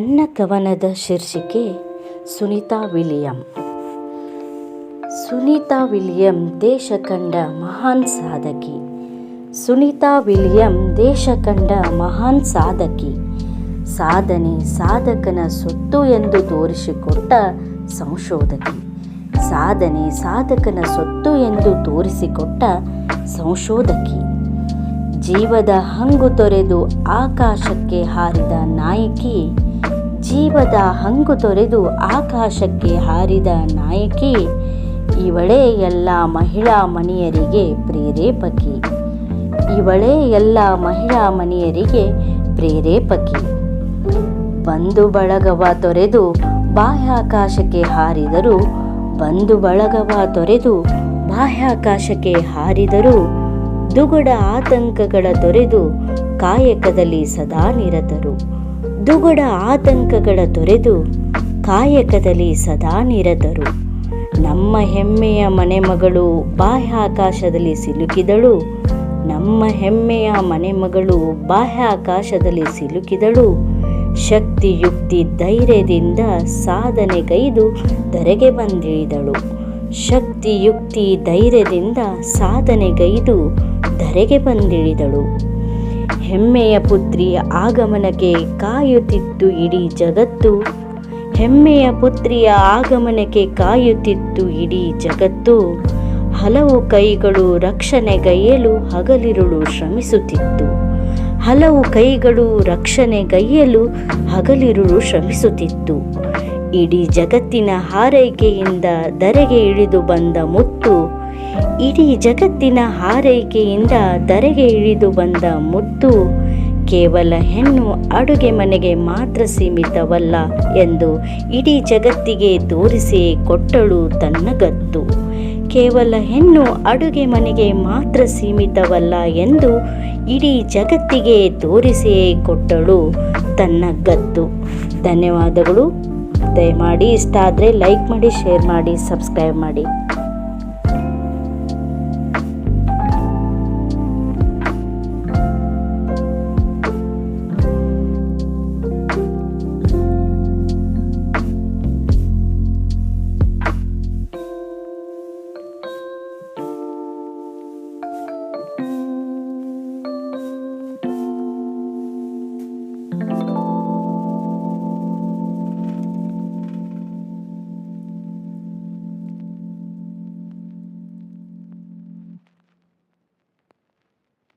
ನನ್ನ ಕವನದ ಶೀರ್ಷಿಕೆ ಸುನೀತಾ ವಿಲಿಯಂ. ಸುನೀತಾ ವಿಲಿಯಂ ದೇಶ ಕಂಡ ಮಹಾನ್ ಸಾಧಕಿ. ಸುನೀತಾ ವಿಲಿಯಂ ದೇಶ ಕಂಡ ಮಹಾನ್ ಸಾಧಕಿ. ಸಾಧನೆ ಸಾಧಕನ ಸೊತ್ತು ಎಂದು ತೋರಿಸಿಕೊಟ್ಟ ಸಂಶೋಧಕಿ. ಸಾಧನೆ ಸಾಧಕನ ಸೊತ್ತು ಎಂದು ತೋರಿಸಿಕೊಟ್ಟ ಸಂಶೋಧಕಿ. ಜೀವದ ಹಂಗು ತೊರೆದು ಆಕಾಶಕ್ಕೆ ಹಾರಿದ ನಾಯಕಿ ಜೀವದ ಹಂಗು ತೊರೆದು ಆಕಾಶಕ್ಕೆ ಹಾರಿದ ನಾಯಕಿ, ಇವಳೇ ಎಲ್ಲ ಮಹಿಳಾ ಮನೆಯರಿಗೆ ಪ್ರೇರೇಪಕಿ. ಇವಳೇ ಎಲ್ಲ ಮಹಿಳಾ ಮನೆಯರಿಗೆ ಪ್ರೇರೇಪಕಿ. ಬಂಧು ಬಳಗವ ತೊರೆದು ಬಾಹ್ಯಾಕಾಶಕ್ಕೆ ಹಾರಿದರು ಬಂಧು ಬಳಗವ ತೊರೆದು ಬಾಹ್ಯಾಕಾಶಕ್ಕೆ ಹಾರಿದರು, ದುಗುಡ ಆತಂಕಗಳ ತೊರೆದು ಕಾಯಕದಲ್ಲಿ ಸದಾ ನಿರತರು. ದುಗುಡ ಆತಂಕಗಳ ತೊರೆದು ಕಾಯಕದಲ್ಲಿ ಸದಾ ನಿರತರು. ನಮ್ಮ ಹೆಮ್ಮೆಯ ಮನೆಮಗಳು ಬಾಹ್ಯಾಕಾಶದಲ್ಲಿ ಸಿಲುಕಿದಳು. ನಮ್ಮ ಹೆಮ್ಮೆಯ ಮನೆಮಗಳು ಬಾಹ್ಯಾಕಾಶದಲ್ಲಿ ಸಿಲುಕಿದಳು. ಶಕ್ತಿಯುಕ್ತಿ ಧೈರ್ಯದಿಂದ ಸಾಧನೆಗೈದು ಧರೆಗೆ ಬಂದಿಳಿದಳು. ಶಕ್ತಿಯುಕ್ತಿ ಧೈರ್ಯದಿಂದ ಸಾಧನೆಗೈದು ಧರೆಗೆ ಬಂದಿಳಿದಳು. ಹೆಮ್ಮೆಯ ಪುತ್ರಿಯ ಆಗಮನಕ್ಕೆ ಕಾಯುತ್ತಿತ್ತು ಇಡೀ ಜಗತ್ತು. ಹೆಮ್ಮೆಯ ಪುತ್ರಿಯ ಆಗಮನಕ್ಕೆ ಕಾಯುತ್ತಿತ್ತು ಇಡೀ ಜಗತ್ತು. ಹಲವು ಕೈಗಳು ರಕ್ಷಣೆಗೈಯಲು ಹಗಲಿರುಳು ಶ್ರಮಿಸುತ್ತಿತ್ತು. ಹಲವು ಕೈಗಳು ರಕ್ಷಣೆಗೈಯಲು ಹಗಲಿರುಳು ಶ್ರಮಿಸುತ್ತಿತ್ತು. ಇಡೀ ಜಗತ್ತಿನ ಹಾರೈಕೆಯಿಂದ ಧರೆಗೆ ಇಳಿದು ಬಂದ ಮುತ್ತು ಇಡೀ ಜಗತ್ತಿನ ಹಾರೈಕೆಯಿಂದ ಧರೆಗೆ ಇಳಿದು ಬಂದ ಮುತ್ತು ಕೇವಲ ಹೆಣ್ಣು ಅಡುಗೆ ಮನೆಗೆ ಮಾತ್ರ ಸೀಮಿತವಲ್ಲ ಎಂದು ಇಡೀ ಜಗತ್ತಿಗೆ ತೋರಿಸಿ ಕೊಟ್ಟಳು ತನ್ನ ಗತ್ತು. ಕೇವಲ ಹೆಣ್ಣು ಅಡುಗೆ ಮನೆಗೆ ಮಾತ್ರ ಸೀಮಿತವಲ್ಲ ಎಂದು ಇಡೀ ಜಗತ್ತಿಗೆ ತೋರಿಸಿ ಕೊಟ್ಟಳು ತನ್ನ ಗತ್ತು. ಧನ್ಯವಾದಗಳು. ದಯಮಾಡಿ ಇಷ್ಟ ಆದರೆ ಲೈಕ್ ಮಾಡಿ, ಶೇರ್ ಮಾಡಿ, ಸಬ್ಸ್ಕ್ರೈಬ್ ಮಾಡಿ.